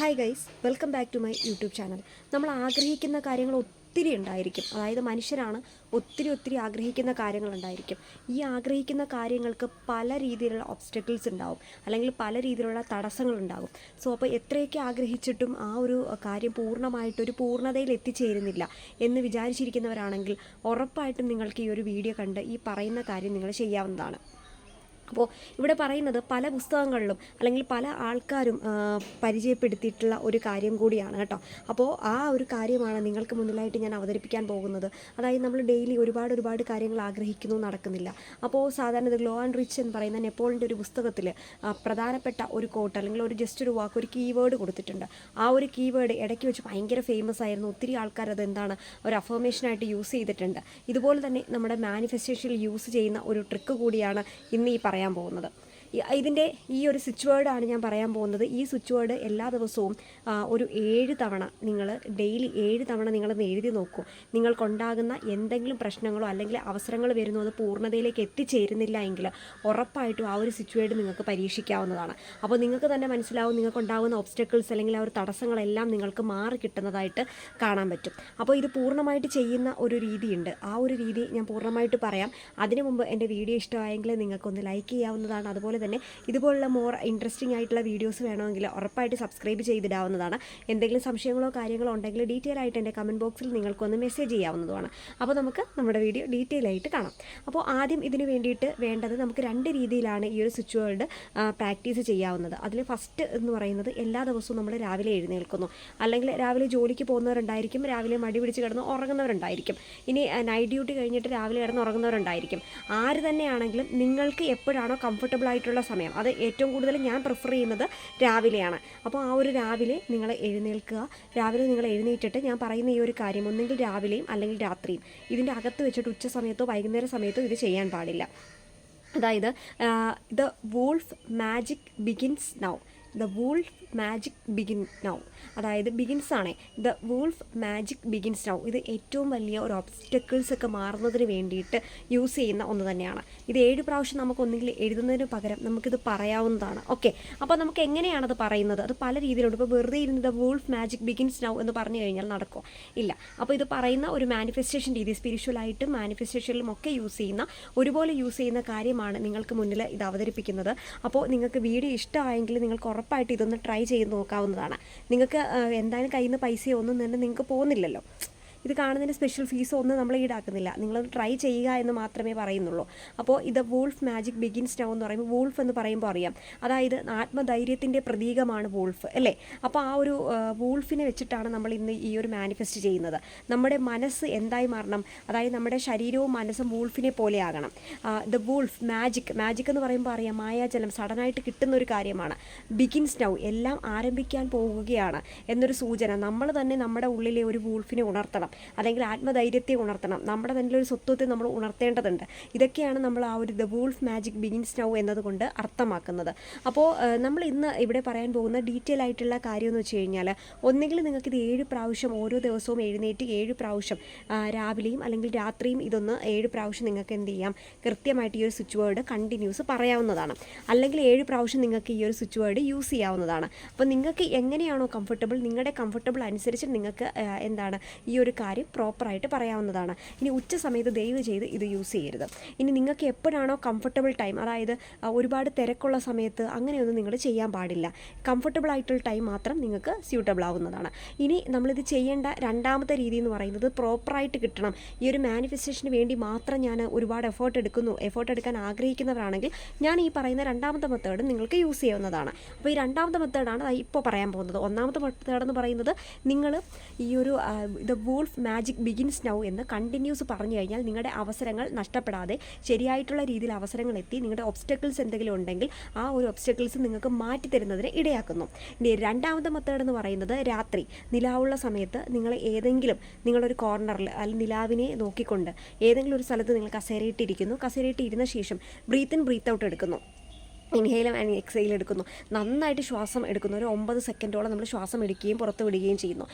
Hi guys welcome back to my YouTube channel നമ്മൾ ആഗ്രഹിക്കുന്ന കാര്യങ്ങൾ ഒത്തിരി ഉണ്ടായിരിക്കും. അതായത് മനുഷ്യരാണ് ഒത്തിരി ഒത്തിരി ആഗ്രഹിക്കുന്ന കാര്യങ്ങളുണ്ടായിരിക്കും ഈ ആഗ്രഹിക്കുന്ന കാര്യങ്ങൾക്ക് പല രീതിയിലുള്ള ഒബ്സ്റ്റക്കിൾസ് ഉണ്ടാവും. അല്ലെങ്കിൽ പല രീതിയിലുള്ള തടസ്സങ്ങളുണ്ടാകും സോ അപ്പോൾ എത്രയൊക്കെ ആഗ്രഹിച്ചിട്ടും ആ ഒരു കാര്യം പൂർണമായിട്ട് ഒരു പൂർണതയിൽ എത്തിച്ചേരുന്നില്ല എന്ന് വിചാരിച്ചിരിക്കുന്നവരാണെങ്കിൽ ഉറപ്പായിട്ടും നിങ്ങൾക്ക് ഈ ഒരു വീഡിയോ കണ്ട് ഈ പറയുന്ന കാര്യം നിങ്ങൾ ചെയ്യാവുന്നതാണ്. അപ്പോൾ ഇവിടെ പറയുന്നത് പല പുസ്തകങ്ങളിലും അല്ലെങ്കിൽ പല ആൾക്കാരും പരിചയപ്പെടുത്തിയിട്ടുള്ള ഒരു കാര്യം കൂടിയാണ് കേട്ടോ. അപ്പോൾ ആ ഒരു കാര്യമാണ് നിങ്ങൾക്ക് മുന്നിലായിട്ട് ഞാൻ അവതരിപ്പിക്കാൻ പോകുന്നത്. അതായത് നമ്മൾ ഡെയിലി ഒരുപാട് ഒരുപാട് കാര്യങ്ങൾ ആഗ്രഹിക്കുന്നു നടക്കുന്നില്ല. അപ്പോൾ സാധാരണ ഗ്ലോ ആൻഡ് റിച്ച് എന്ന് പറയുന്ന നെപ്പോളിന്റെ ഒരു പുസ്തകത്തിൽ പ്രധാനപ്പെട്ട ഒരു കോട്ട് അല്ലെങ്കിൽ ഒരു ജസ്റ്റ് ഒരു വാക്ക് ഒരു കീവേഡ് കൊടുത്തിട്ടുണ്ട്. ആ ഒരു കീവേഡ് ഇടയ്ക്ക് വെച്ച് ഭയങ്കര ഫേമസ് ആയിരുന്നു. ഒത്തിരി ആൾക്കാർ അത് എന്താണ് ഒരു അഫർമേഷനായിട്ട് യൂസ് ചെയ്തിട്ടുണ്ട്. ഇതുപോലെ തന്നെ നമ്മുടെ മാനിഫെസ്റ്റേഷനിൽ യൂസ് ചെയ്യുന്ന ഒരു ട്രിക്ക് കൂടിയാണ് ഇന്ന് ഈ പറയാൻ പോകുന്നത് ഇതിന്റെ ഈ ഒരു സ്വിച്ച് വേർഡാണ് ഞാൻ പറയാൻ പോകുന്നത്. ഈ സ്വിച്ച് വേർഡ് എല്ലാ ദിവസവും ഒരു ഏഴ് തവണ നിങ്ങൾ ഡെയിലി ഏഴ് തവണ നിങ്ങളൊന്ന് എഴുതി നോക്കൂ. നിങ്ങൾക്കുണ്ടാകുന്ന എന്തെങ്കിലും പ്രശ്നങ്ങളോ അല്ലെങ്കിൽ അവസരങ്ങൾ വരുന്നോ അത് പൂർണതയിലേക്ക് എത്തിച്ചേരുന്നില്ല എങ്കിൽ ഉറപ്പായിട്ടും ആ ഒരു സ്വിച്ച് വേർഡ് നിങ്ങൾക്ക് പരീക്ഷിക്കാവുന്നതാണ്. അപ്പോൾ നിങ്ങൾക്ക് തന്നെ മനസ്സിലാവും നിങ്ങൾക്കുണ്ടാകുന്ന ഒബ്സ്റ്റക്കിൾസ് അല്ലെങ്കിൽ ആ ഒരു തടസ്സങ്ങളെല്ലാം നിങ്ങൾക്ക് മാറി കിട്ടുന്നതായിട്ട് കാണാൻ പറ്റും. അപ്പോൾ ഇത് പൂർണമായിട്ട് ചെയ്യുന്ന ഒരു രീതിയുണ്ട്. ആ ഒരു രീതി ഞാൻ പൂർണമായിട്ട് പറയാം. അതിനു മുമ്പ് എന്റെ വീഡിയോ ഇഷ്ടമായെങ്കിൽ നിങ്ങൾക്കൊന്ന് ലൈക്ക് ചെയ്യാവുന്നതാണ്. അതുപോലെ തന്നെ ഇതുപോലുള്ള മോർ ഇൻട്രസ്റ്റിംഗ് ആയിട്ടുള്ള വീഡിയോസ് വേണമെങ്കിൽ ഉറപ്പായിട്ട് സബ്സ്ക്രൈബ് ചെയ്തിടാവുന്നതാണ്. എന്തെങ്കിലും സംശയങ്ങളോ കാര്യങ്ങളോ ഉണ്ടെങ്കിൽ ഡീറ്റെയിൽ ആയിട്ട് എന്റെ കമന്റ് ബോക്സിൽ നിങ്ങൾക്കൊന്ന് മെസ്സേജ് ചെയ്യാവുന്നതുമാണ്. അപ്പോൾ നമുക്ക് നമ്മുടെ വീഡിയോ ഡീറ്റെയിൽ ആയിട്ട് കാണാം. അപ്പോൾ ആദ്യം ഇതിന് വേണ്ടിയിട്ട് വേണ്ടത് നമുക്ക് രണ്ട് രീതിയിലാണ് ഈ ഒരു സ്വിച്ച് വേൾഡ് പ്രാക്ടീസ് ചെയ്യാവുന്നത്. അതിൽ ഫസ്റ്റ് എന്ന് പറയുന്നത് എല്ലാ ദിവസവും നമ്മൾ രാവിലെ എഴുന്നേൽക്കുന്നു. അല്ലെങ്കിൽ രാവിലെ ജോലിക്ക് പോകുന്നവരുണ്ടായിരിക്കും രാവിലെ മടി പിടിച്ച് കിടന്ന് ഉറങ്ങുന്നവരുണ്ടായിരിക്കും. ഇനി നൈറ്റ് ഡ്യൂട്ടി കഴിഞ്ഞിട്ട് രാവിലെ കിടന്ന് ഉറങ്ങുന്നവരുണ്ടായിരിക്കും. ആര് തന്നെയാണെങ്കിലും നിങ്ങൾക്ക് എപ്പോഴാണോ കംഫർട്ടബിൾ ആയിട്ടുള്ള സമയം. അത് ഏറ്റവും കൂടുതൽ ഞാൻ പ്രിഫർ ചെയ്യുന്നത് രാവിലെയാണ്. അപ്പോൾ ആ ഒരു രാവിലെ നിങ്ങൾ എഴുന്നേൽക്കുക. രാവിലെ നിങ്ങൾ എഴുന്നേറ്റിട്ട് ഞാൻ പറയുന്ന ഈ ഒരു കാര്യം ഒന്നെങ്കിൽ രാവിലെയും അല്ലെങ്കിൽ രാത്രിയും. ഇതിന്റെ അകത്ത് വെച്ചിട്ട് ഉച്ച സമയത്തോ വൈകുന്നേര സമയത്തോ ഇത് ചെയ്യാൻ പാടില്ല. അതായത് the wolf magic begins now the wolf magic begin now അതായത് ബിഗിൻസ് ആണ്. The wolf magic begins now ഇത് ഏറ്റവും വലിയ ഒരു ഒബ്സ്റ്റക്കിൾസ് ഒക്കെ മാറുന്നതിന് വേണ്ടിയിട്ട് യൂസ് ചെയ്യുന്ന ഒന്ന് തന്നെയാണ്. ഇത് ഏഴ് പ്രാവശ്യം നമുക്ക് ഒന്നുകിൽ എഴുതുന്നതിന് പകരം നമുക്കിത് പറയാവുന്നതാണ്. ഓക്കെ അപ്പോൾ നമുക്ക് എങ്ങനെയാണ് അത് പറയുന്നത്? അത് പല രീതിയിലുണ്ട്. ഇപ്പോൾ വെറുതെ ഇരുന്ന് the wolf magic begins now എന്ന് പറഞ്ഞു കഴിഞ്ഞാൽ നടക്കുമോ ഇല്ല. അപ്പോൾ ഇത് പറയുന്ന ഒരു മാനിഫെസ്റ്റേഷൻ രീതി സ്പിരിച്വലായിട്ടും മാനിഫെസ്റ്റേഷനിലും ഒക്കെ യൂസ് ചെയ്യുന്ന ഒരുപോലെ യൂസ് ചെയ്യുന്ന കാര്യമാണ് നിങ്ങൾക്ക് മുന്നിൽ ഇത് അവതരിപ്പിക്കുന്നത്. അപ്പോൾ നിങ്ങൾക്ക് വീഡിയോ ഇഷ്ടമായെങ്കിൽ നിങ്ങൾക്ക് ഉറപ്പായിട്ട് ഇതൊന്ന് ട്രൈ ചെയ്ത് നോക്കാവുന്നതാണ്. നിങ്ങൾക്ക് എന്തായാലും കയ്യിൽ നിന്ന് പൈസയോ ഒന്നും തന്നെ നിങ്ങൾക്ക് പോകുന്നില്ലല്ലോ ഇത് കാണുന്നതിന് സ്പെഷ്യൽ ഫീസ് ഒന്നും നമ്മൾ ഈടാക്കുന്നില്ല. നിങ്ങൾ ട്രൈ ചെയ്യുക എന്ന് മാത്രമേ പറയുന്നുള്ളൂ. അപ്പോൾ ഇത് വൂൾഫ് മാജിക് ബിഗിൻസ് നൗ എന്ന് പറയുമ്പോൾ വൂൾഫ് എന്ന് പറയുമ്പോൾ അറിയാം. അതായത് ആത്മധൈര്യത്തിന്റെ പ്രതീകമാണ് വൂൾഫ് അല്ലേ? അപ്പോൾ ആ ഒരു വൂൾഫിനെ വെച്ചിട്ടാണ് നമ്മൾ ഇന്ന് ഈ ഒരു മാനിഫെസ്റ്റ് ചെയ്യുന്നത്. നമ്മുടെ മനസ്സ് എന്തായി മാറണം? അതായത് നമ്മുടെ ശരീരവും മനസ്സും വൂൾഫിനെ പോലെ ആകണം. ദ വൂൾഫ് മാജിക് മാജിക് എന്ന് പറയുമ്പോൾ അറിയാം മായാജലം സഡനായിട്ട് കിട്ടുന്ന ഒരു കാര്യമാണ്. ബിഗിൻസ് നൗ എല്ലാം ആരംഭിക്കാൻ പോകുകയാണ് എന്നൊരു സൂചന. നമ്മൾ തന്നെ നമ്മുടെ ഉള്ളിലെ ഒരു വൂൾഫിനെ ഉണർത്തണം. അല്ലെങ്കിൽ ആത്മധൈര്യത്തെ ഉണർത്തണം. നമ്മുടെ തന്നെ ഒരു സ്വത്വത്തെ നമ്മൾ ഉണർത്തേണ്ടതുണ്ട്. ഇതൊക്കെയാണ് നമ്മൾ ആ ഒരു the wolf magic begins now എന്നതുകൊണ്ട് അർത്ഥമാക്കുന്നത്. അപ്പോൾ നമ്മൾ ഇന്ന് ഇവിടെ പറയാൻ പോകുന്ന ഡീറ്റെയിൽ ആയിട്ടുള്ള കാര്യം എന്ന് വെച്ച് കഴിഞ്ഞാൽ ഒന്നുകിൽ നിങ്ങൾക്ക് ഏഴ് പ്രാവശ്യം ഓരോ ദിവസവും എഴുന്നേറ്റ് ഏഴ് പ്രാവശ്യം രാവിലെയും അല്ലെങ്കിൽ രാത്രിയും ഇതൊന്ന് ഏഴ് പ്രാവശ്യം നിങ്ങൾക്ക് എന്ത് ചെയ്യാം? കൃത്യമായിട്ട് ഈ ഒരു സ്വിച്ച് വേർഡ് കണ്ടിന്യൂസ് പറയാവുന്നതാണ്. അല്ലെങ്കിൽ ഏഴ് പ്രാവശ്യം നിങ്ങൾക്ക് ഈ ഒരു സ്വിച്ച് വേർഡ് യൂസ് ചെയ്യാവുന്നതാണ്. അപ്പോൾ നിങ്ങൾക്ക് എങ്ങനെയാണോ കംഫർട്ടബിൾ നിങ്ങളുടെ കംഫർട്ടബിൾ അനുസരിച്ച് നിങ്ങൾക്ക് എന്താണ് ഈ ഒരു കാര്യം പ്രോപ്പറായിട്ട് പറയാവുന്നതാണ്. ഇനി ഉച്ച സമയത്ത് ദയവ് ചെയ്ത് ഇത് യൂസ് ചെയ്യരുത്. ഇനി നിങ്ങൾക്ക് എപ്പോഴാണോ കംഫർട്ടബിൾ ടൈം അതായത് ഒരുപാട് തിരക്കുള്ള സമയത്ത് അങ്ങനെയൊന്നും നിങ്ങൾ ചെയ്യാൻ പാടില്ല. കംഫർട്ടബിൾ ആയിട്ടുള്ള ടൈം മാത്രം നിങ്ങൾക്ക് സ്യൂട്ടബിൾ ആവുന്നതാണ്. ഇനി നമ്മളിത് ചെയ്യേണ്ട രണ്ടാമത്തെ രീതി എന്ന് പറയുന്നത് പ്രോപ്പറായിട്ട് കിട്ടണം. ഈ ഒരു മാനിഫെസ്റ്റേഷന് വേണ്ടി മാത്രം ഞാൻ ഒരുപാട് എഫേർട്ട് എടുക്കുന്നു. എഫേർട്ട് എടുക്കാൻ ആഗ്രഹിക്കുന്നവരാണെങ്കിൽ ഞാൻ ഈ പറയുന്ന രണ്ടാമത്തെ മെത്തേഡ് നിങ്ങൾക്ക് യൂസ് ചെയ്യുന്നതാണ് അപ്പോൾ ഈ രണ്ടാമത്തെ മെത്തേഡാണ് ഇപ്പോൾ പറയാൻ പോകുന്നത്. ഒന്നാമത്തെ മെത്തേഡ് എന്ന് പറയുന്നത് നിങ്ങൾ ഈ ഒരു the wolf magic begins now എന്ന് കണ്ടിന്യൂസ് പറഞ്ഞു കഴിഞ്ഞാൽ നിങ്ങളുടെ അവസരങ്ങൾ നഷ്ടപ്പെടാതെ ശരിയായിട്ടുള്ള രീതിയിൽ അവസരങ്ങൾ എത്തി നിങ്ങളുടെ ഒബ്സ്റ്റക്കിൾസ് എന്തെങ്കിലും ഉണ്ടെങ്കിൽ ആ ഒരു ഒബ്സ്റ്റക്കിൾസ് നിങ്ങൾക്ക് മാറ്റി തരുന്നതിന് ഇടയാക്കുന്നു. ഇനി രണ്ടാമത്തെ മെത്തേഡ് എന്ന് പറയുന്നത് രാത്രി നിലാവുള്ള സമയത്ത് നിങ്ങൾ ഏതെങ്കിലും നിങ്ങളൊരു കോർണറിൽ അല്ലെങ്കിൽ നിലാവിനെ നോക്കിക്കൊണ്ട് ഏതെങ്കിലും ഒരു സ്ഥലത്ത് നിങ്ങൾ കസേരയിട്ടിരിക്കുന്നു കസേരയിട്ട് ഇരുന്ന ശേഷം ബ്രീത്ത് ഇൻ ബ്രീത്ത് ഔട്ട് എടുക്കുന്നു. ഇൻഹെയിലും ആൻഡ് എക്സെയിലും എടുക്കുന്നു. നന്നായിട്ട് ശ്വാസം എടുക്കുന്നു. ഒരു ഒമ്പത് സെക്കൻഡോളം നമ്മൾ ശ്വാസം എടുക്കുകയും പുറത്ത് വിടുകയും ചെയ്യുന്നു.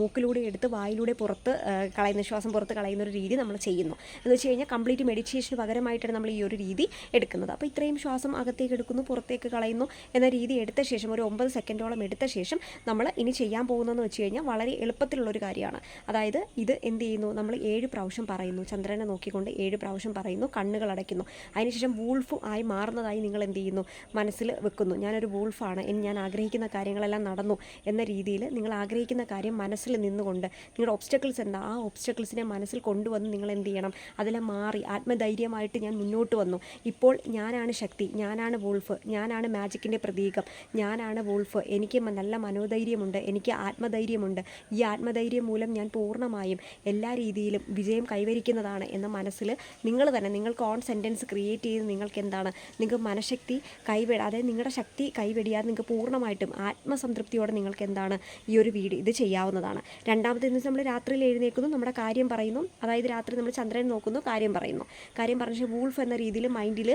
മൂക്കിലൂടെ എടുത്ത് വായിലൂടെ പുറത്ത് കളയുന്ന ശ്വാസം പുറത്ത് കളയുന്ന ഒരു രീതി നമ്മൾ ചെയ്യുന്നു. എന്ന് വെച്ച് കഴിഞ്ഞാൽ കംപ്ലീറ്റ് മെഡിറ്റേഷന് പകരമായിട്ടാണ് നമ്മൾ ഈ ഒരു രീതി എടുക്കുന്നത്. അപ്പോൾ ഇത്രയും ശ്വാസം അകത്തേക്ക് എടുക്കുന്നു പുറത്തേക്ക് കളയുന്നു എന്ന രീതി എടുത്ത ശേഷം ഒരു ഒമ്പത് സെക്കൻഡോളം എടുത്ത ശേഷം നമ്മൾ ഇനി ചെയ്യാൻ പോകുന്നതെന്ന് വെച്ച് കഴിഞ്ഞാൽ വളരെ എളുപ്പത്തിലുള്ളൊരു കാര്യമാണ്. അതായത് ഇത് എന്ത് ചെയ്യുന്നു? നമ്മൾ ഏഴ് പ്രാവശ്യം പറയുന്നു. ചന്ദ്രനെ നോക്കിക്കൊണ്ട് ഏഴ് പ്രാവശ്യം പറയുന്നു. കണ്ണുകൾ അടയ്ക്കുന്നു. അതിനുശേഷം വൂൾഫ് ആയി മാറുന്നതായി നിങ്ങൾ എന്ത് ചെയ്യുന്നു? മനസ്സിൽ വെക്കുന്നു. ഞാനൊരു വൂൾഫാണ് ഇനി ഞാൻ ആഗ്രഹിക്കുന്ന കാര്യങ്ങളെല്ലാം നടന്നു എന്ന രീതിയിൽ നിങ്ങൾ ആഗ്രഹിക്കുന്ന കാര്യം മനസ്സിൽ നിന്നുകൊണ്ട് നിങ്ങളുടെ ഒബ്സ്റ്റക്കിൾസ് എന്താ? ആ ഒബ്സ്റ്റക്കിൾസിനെ മനസ്സിൽ കൊണ്ടുവന്ന് നിങ്ങൾ എന്ത് ചെയ്യണം? അതെല്ലാം മാറി ആത്മധൈര്യമായിട്ട് ഞാൻ മുന്നോട്ട് വന്നു. ഇപ്പോൾ ഞാനാണ് ശക്തി. ഞാനാണ് വൂൾഫ് ഞാനാണ് മാജിക്കിന്റെ പ്രതീകം. ഞാനാണ് വൂൾഫ് എനിക്ക് നല്ല മനോധൈര്യമുണ്ട്. എനിക്ക് ആത്മധൈര്യമുണ്ട്. ഈ ആത്മധൈര്യം മൂലം ഞാൻ പൂർണമായും എല്ലാ രീതിയിലും വിജയം കൈവരിക്കുന്നതാണ് എന്ന മനസ്സിൽ നിങ്ങൾ തന്നെ നിങ്ങൾക്ക് ഓൺ സെന്റൻസ് ക്രിയേറ്റ് ചെയ്ത് നിങ്ങൾക്ക് എന്താണ്? നിങ്ങൾക്ക് മനഃശക്തി കൈവെട അതായത് നിങ്ങളുടെ ശക്തി കൈവെടിയാതെ നിങ്ങൾക്ക് പൂർണമായിട്ടും ആത്മസംതൃപ്തിയോടെ നിങ്ങൾക്ക് എന്താണ് ഈ ഒരു വീട് ഇത് ചെയ്യാവുന്നതാണ്. രണ്ടാമത്തെ ദിവസം നമ്മൾ രാത്രിയിൽ എഴുന്നേക്കുന്നു നമ്മുടെ കാര്യം പറയുന്നു. അതായത് രാത്രി നമ്മൾ ചന്ദ്രൻ നോക്കുന്നു കാര്യം പറയുന്നു. കാര്യം പറഞ്ഞ വൂൾഫ് എന്ന രീതിയിൽ മൈൻഡിൽ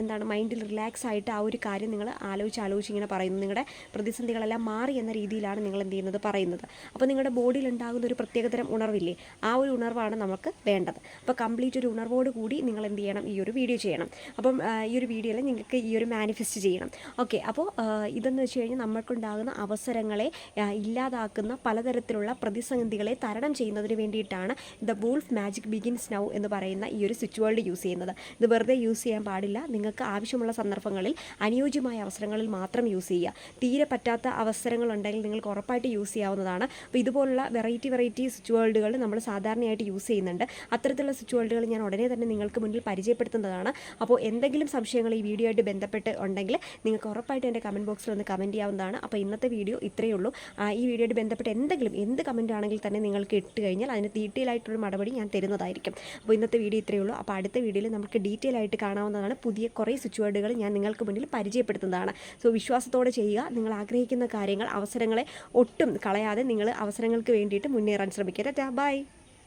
എന്താണ് മൈൻഡിൽ റിലാക്സ് ആയിട്ട് ആ ഒരു കാര്യം നിങ്ങൾ ആലോചിച്ച് ആലോചിച്ച് ഇങ്ങനെ പറയുന്നു. നിങ്ങളുടെ പ്രതിസന്ധികളെല്ലാം മാറി എന്ന രീതിയിലാണ് നിങ്ങൾ എന്ത് ചെയ്യുന്നത് പറയുന്നത്. അപ്പോൾ നിങ്ങളുടെ ബോഡിയിൽ ഉണ്ടാകുന്ന ഒരു പ്രത്യേകതരം ഉണർവില്ലേ ആ ഒരു ഉണർവാണ് നമുക്ക് വേണ്ടത്. അപ്പോൾ കംപ്ലീറ്റ് ഒരു ഉണർവോട് കൂടി നിങ്ങൾ എന്ത് ചെയ്യണം ഈ ഒരു വീഡിയോ ചെയ്യണം. അപ്പം ഈ ഒരു വീഡിയോയിൽ നിങ്ങൾക്ക് ഈ ഒരു മാനിഫെസ്റ്റ് ചെയ്യണം. ഓക്കെ അപ്പോൾ ഇതെന്ന് വെച്ച് കഴിഞ്ഞാൽ നമ്മൾക്കുണ്ടാകുന്ന അവസരങ്ങളെ ഇല്ലാതാക്കുന്ന പലതരത്തിലുള്ള പ്രതിസന്ധികളെ തരണം ചെയ്യുന്നതിന് വേണ്ടിയിട്ടാണ് the wolf magic begins now എന്ന് പറയുന്ന ഈ ഒരു സ്വിച്ച് വേൾഡ് യൂസ് ചെയ്യുന്നത്. ഇത് വെറുതെ യൂസ് ചെയ്യാൻ പാടില്ല. നിങ്ങൾക്ക് ആവശ്യമുള്ള സന്ദർഭങ്ങളിൽ അനുയോജ്യമായ അവസരങ്ങളിൽ മാത്രം യൂസ് ചെയ്യുക. തീരെ പറ്റാത്ത അവസരങ്ങളുണ്ടെങ്കിൽ നിങ്ങൾക്ക് ഉറപ്പായിട്ട് യൂസ് ചെയ്യാവുന്നതാണ്. അപ്പോൾ ഇതുപോലുള്ള വെറൈറ്റി വെറൈറ്റി സ്വിച്ച് വേൾഡുകൾ നമ്മൾ സാധാരണയായിട്ട് യൂസ് ചെയ്യുന്നുണ്ട്. അത്തരത്തിലുള്ള സ്വിച്ച് വേൾഡുകൾ ഞാൻ ഉടനെ തന്നെ നിങ്ങൾക്ക് മുന്നിൽ പരിചയപ്പെടുത്തുന്നതാണ്. അപ്പോൾ എന്തെങ്കിലും സംശയങ്ങൾ ഈ വീഡിയോ ആയിട്ട് ബന്ധപ്പെട്ട് ഉണ്ടെങ്കിൽ നിങ്ങൾക്ക് ഉറപ്പായിട്ടും എന്റെ കമന്റ് ബോക്സിൽ ഒന്ന് കമന്റ് ചെയ്യാവുന്നതാണ്. അപ്പോൾ ഇന്നത്തെ വീഡിയോ ഇത്രയേ ഉള്ളൂ. ഈ വീഡിയോയുടെ ബന്ധപ്പെട്ട് എന്തെങ്കിലും എന്ത് കമന്റ് ആണെങ്കിൽ തന്നെ നിങ്ങൾക്ക് ഇട്ട് കഴിഞ്ഞാൽ അതിന് ഡീറ്റെയിൽ ആയിട്ടുള്ള മറുപടി ഞാൻ തരുന്നതായിരിക്കും. അപ്പോൾ ഇന്നത്തെ വീഡിയോ ഇത്രയേ ഉള്ളൂ. അപ്പോൾ അടുത്ത വീഡിയോയിൽ നമുക്ക് ഡീറ്റെയിൽ ആയിട്ട് കാണാവുന്നതാണ്. പുതിയ കുറേ സ്വിച്ച് വേർഡുകൾ ഞാൻ നിങ്ങൾക്ക് മുന്നിൽ പരിചയപ്പെടുത്തുന്നതാണ്. സോ വിശ്വാസത്തോടെ ചെയ്യുക. നിങ്ങൾ ആഗ്രഹിക്കുന്ന കാര്യങ്ങൾ അവസരങ്ങളെ ഒട്ടും കളയാതെ നിങ്ങൾ അവസരങ്ങൾക്ക് വേണ്ടിയിട്ട് മുന്നേറാൻ ശ്രമിക്കുക ബൈ